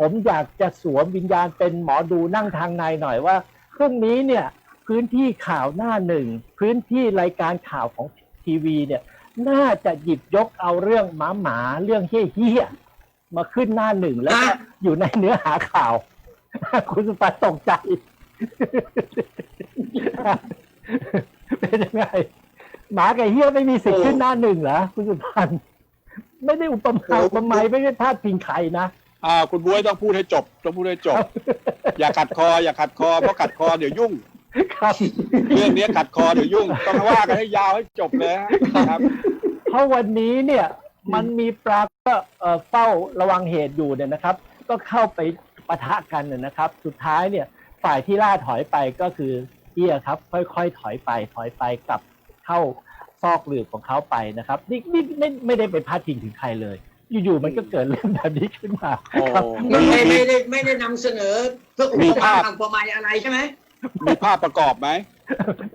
ผมอยากจะสวมวิญญาณเป็นหมอดูนั่งทางในหน่อยว่าพรุ่งนี้เนี่ยพื้นที่ข่าวหน้าหนึ่ง พื้นที่รายการข่าวของทีวีเนี่ยน่าจะหยิบยกเอาเรื่องหมาหมาเรื่องเฮี้ยๆมาขึ้นหน้าหนึ่งแล้วก็อยู่ในเนื้อหาข่าว คุณสุปันตกใจเป็นยังไงหมากับเฮี้ยไม่มีสิทธิ์ขึ้นหน้าหนึ่งเหรอคุณสุพันธ์ไม่ได้อุปมาอุปไมยไม่ได้พาดพิงใครนะ อ่าคุณบุ้ยต้องพูดให้จบต้องพูดให้จบ อย่าขัดคอ อย่าขัดคอเพราะขัดคอเดี๋ยวยุ่ง ครับเรื่องนี้ขัดคอเดี๋ยวยุ่ง ต้องว่ากันให้ยาวให้จบเลยครับ เพราะวันนี้เนี่ยมันมีปลาก็เอ่อเฝ้าระวังเหตุอยู่เนี่ยนะครับ ก็เข้าไปปะทะกันเนี่ยนะครับ สุดท้ายเนี่ยฝ่ายที่ล่าถอยไปก็คือเฮียครับ ค่อยๆ ถอยไปถอยไปกลับเข้าซอกหลืบของเขาไปนะครับนี่นี่ไม่ไม่ได้ไปพาดพิงถึงใครเลย อยู่ๆมันก็เกิดเรื่องแบบนี้ขึ้นมาโอ้ครับไม่ไม่ไม่ได้ไม่ได้นำเสนอเพื่ออุมีปมาภาพทางประมาณอะไรใช่ไหมมีภาพประกอบไหม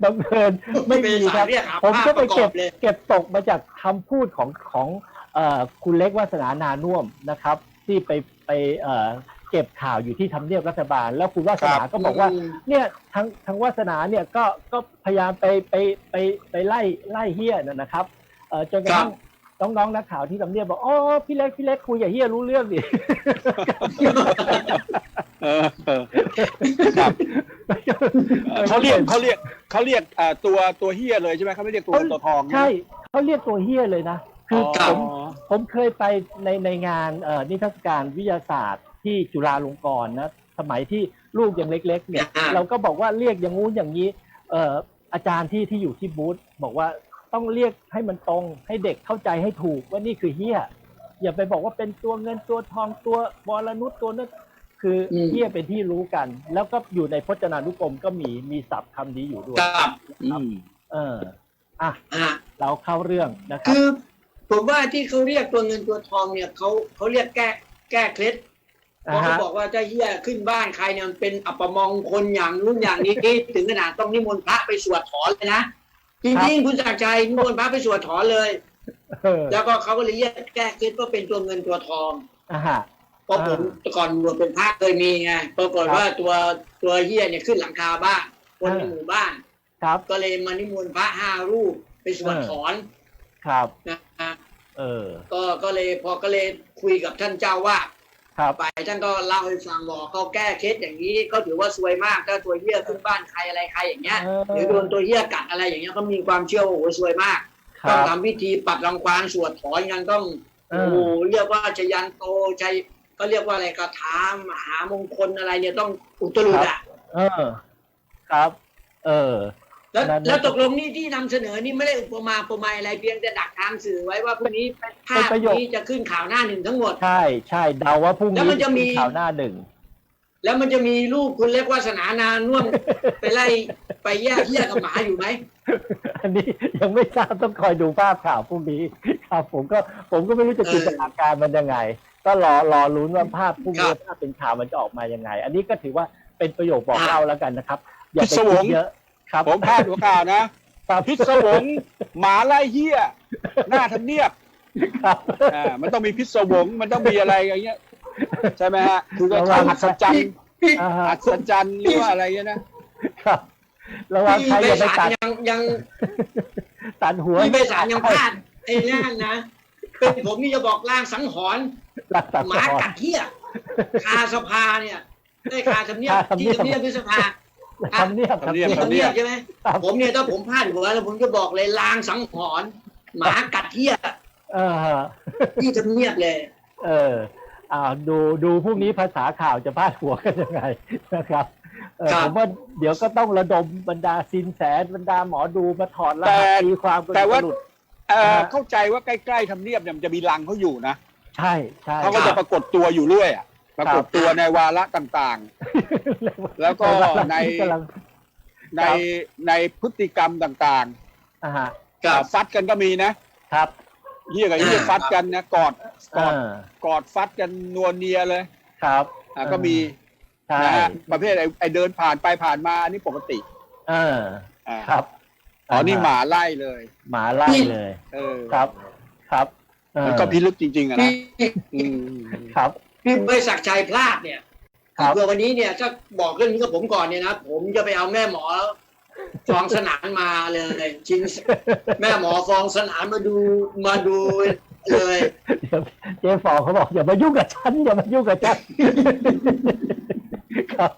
บังเอิญไม่มีครับเรียกหาผมภาพก็ปไประกเก็อบบเลยเก็บตกมาจากคำพูดของของเอ่อคุณเล็กวาสนานานุ่วมนะครับ ที่ไปไปเอ่อเก็บข่าวอยู่ที่ทำเนียบรัฐบาล แล้วคุณวาสนาครับก็บอกว่าอืมเนี่ยทางทางวาสนาเนี่ยก็ก็พยายามไปไปไปไปไล่ไล่เฮียนะนะครับเอ่อจนกระทั่ง น้องๆนักข่าวที่ทำเนียบบอกอ๋อพี่เล็กพี่เล็กคุยกับเฮียรู้เรื่องดิเออเออครับเออเขาเรียกเขาเรียกเขาเรียกอ่าตัวตัวเฮียเลยใช่ไหมเขาไม่เรียกตัวเงินตัวทองใช่เขาเรียกตัวเฮียเลยนะคือออผมผมเคยไปในในงานเอ่อนิทรรศการวิทยาศาสตร์ที่จุฬาลงกรณ์นะสมัยที่ลูกยังเล็ก ๆ เนี่ยอ่าเราก็บอกว่าเรียกอย่างงู้นอย่างนี้ เอ่ออาจารย์ที่ที่อยู่ที่บูธบอกว่า ต้องเรียกให้มันตรง ให้เด็กเข้าใจให้ถูกว่านี่คือเฮียอย่าไปบอกว่าเป็นตัวเงินตัวทองตัวบอลนุษตัวนั้นคืออมเฮียเป็นที่รู้กัน แล้วก็อยู่ในพจนานุกรมก็มีมีศัพท์คำนี้อยู่ด้วยครับอืมเอออะอ่าเราเข้าเรื่องนะครับคือผมว่าที่เขาเรียกตัวเงินตัวทองเนี่ยเขาเขาเรียกแก้แก้เคล็ดเพราะเขาบอกว่าถ้าเฮียขึ้นบ้านใครเนี่ยมันเป็นอัปมงคลอย่างนู้นอย่างนี้ถึงขนาดต้องนิมนต์พระไปสวดถอนเลยนะ จริงๆ คุณสักดิ์ชัยนิมนต์พระไปสวดถอนเลย เออแล้วก็เขาก็เลยเรียกแก้เคล็ดว่าเป็นตัวเงินตัวทอง อ่าฮะ เพราะผมอ่าแต่ก่อนบวชเป็นพระเคยมีไงปรากฏครับว่าตัวตัวเฮียเนี่ยขึ้นหลังคาบ้านคนในอ่า หมู่บ้าน ครับ ก็เลยมานิมนต์พระห้ารูปไปสวดเออ ถอนครับ นะฮะเออ ก็ก็เลยพอก็เลยคุยกับท่านเจ้าว่าครับ ไปท่านก็เล่าให้ฟังบอกเขาแก้เคสอย่างนี้ก็ถือว่าซวยมากถ้าตัวเหี้ยขึ้นบ้านใครอะไรใครอย่างเงี้ยเออหรือโดนตัวเหี้ยกัดอะไรอย่างเงี้ยก็มีความเชื่อว่าโอ้โหซวยมากคต้อรังบทำพิธีปัดรังควานสวดถอนกันต้องเอโอ้อโหเรียกว่าชยันโตชัยก็เรียกว่าอะไรคาถามหามงคลอะไรเนี่ยต้องอุตรุดอะเออ ครับ เออ แล้วนั่นแล้วตกลงนี่ที่นำเสนอนี่ไม่ได้อุปมาอุปไมยอะไรเพียงแต่ดักทางสื่อไว้ว่าพรุ่งนี้ภาพเป็นประโยคนี้จะขึ้นข่าวหน้าหนึ่งทั้งหมด ใช่ใช่เดาว่าพรุ่งแล้วนี้มันจะมีข่าวหน้าหนึ่งแล้วมันจะมีรูปคุณเล็กวาสนานานุ่วมไปไล่ไปแยกเหี้ยกับหมาอยู่ไหมอันนี้ยังไม่ทราบต้องคอยดูภาพข่าวพรุ่งนี้ครับ ผมก็ผมก็ไม่รู้จะเออจินตนาการมันยังไง ก็รอรอลุ้นว่าภาพพรุ่งนี้ครับภาพเป็นข่าวมันจะออกมายังไง อันนี้ก็ถือว่าเป็นประโยคบอกอะเล่าแล้วกันนะครับ อย่าไปพิศวคิดงเยอะ ครับ ผมพลาดหัวข่าวนะครับพิศวงหมาไล่เฮียหน้าทำเนียบครับอ่ามันต้องมีพิศวงมันต้องมีอะไรอย่างเงี้ย ใช่ไหมฮะคือก็ระวังอัศจรรย์อ่าฮะอัศจรรย์หรือว่าอะไรเงี้ยนะครับ ระวังใครพี่อย่าไปไปสาตัรดยังยังตัดหัวพี่ไปสารยังพลาดไอ้นั่นนะ เป็นผมนี่จะบอกล่างสังหรณ์หลักตัดหมากัดเหี้ยคาสภาเนี่ย ได้คาทำเนียบคาทำเนีที่ยบ ทำเนียบพฤษภา ทำเนียบทำเนียบที่ทำเนียบใช่ไหมครับผมเนี่ยถ้าผมพลาดหัวแล้วผมจะบอกเลยลางสังหรณ์หมากัดเหี้ยเออที่ทำเนียบเลย เออ อ่าดูดูพรุ่งนี้ภาษาข่าวจะพาดหัวกันยังไงนะครับเออครับผมว่าเดี๋ยวก็ต้องระดมบรรดาซินแสบรรดาหมอดูมาถอดรแต่หัสตีความกันแต่ว่าหลุดเอ่อฮะเข้าใจว่าใกล้ๆทำเนียบเนี่ยมันจะมีรังเขาอยู่นะใช่ใช่เขาก็จะปรากฏตัวอยู่เรื่อยอะ ปรากฏตัวในวาระต่างๆ แล้วก็ในกำลังในในพฤติกรรมต่างอ่าฮะๆอ่าฟัดกันก็มีนะครับเฮียกับเฮียอ่าฟัดกันนะกอดกอดเออกอดฟัดกันนวลเนียเลยครับอ่าก็มีใช่นะฮะประเภทไอ้ไอ้เดินผ่านไปผ่านมาอันนี้ปกติเอออ่าครับอ๋อนี่หมาไล่เลย หมาไล่เลย เออครับครับเออมันก็พิลึกจริงๆอะนะพี่อืมครับ พี่บริศักดิ์ชัยพลาดเนี่ยครับ เพื่อวันนี้เนี่ยถ้าบอกเรื่องนี้กับผมก่อนเนี่ยนะผมจะไปเอาแม่หมอฟองสนานมาเลยชิงแม่หมอฟองสนานมาดูมาดูเลยเดี๋ยวเจ๊ฟองเขาบอกอย่ามายุ่งกับฉันอย่ามายุ่งกับฉัน ครับ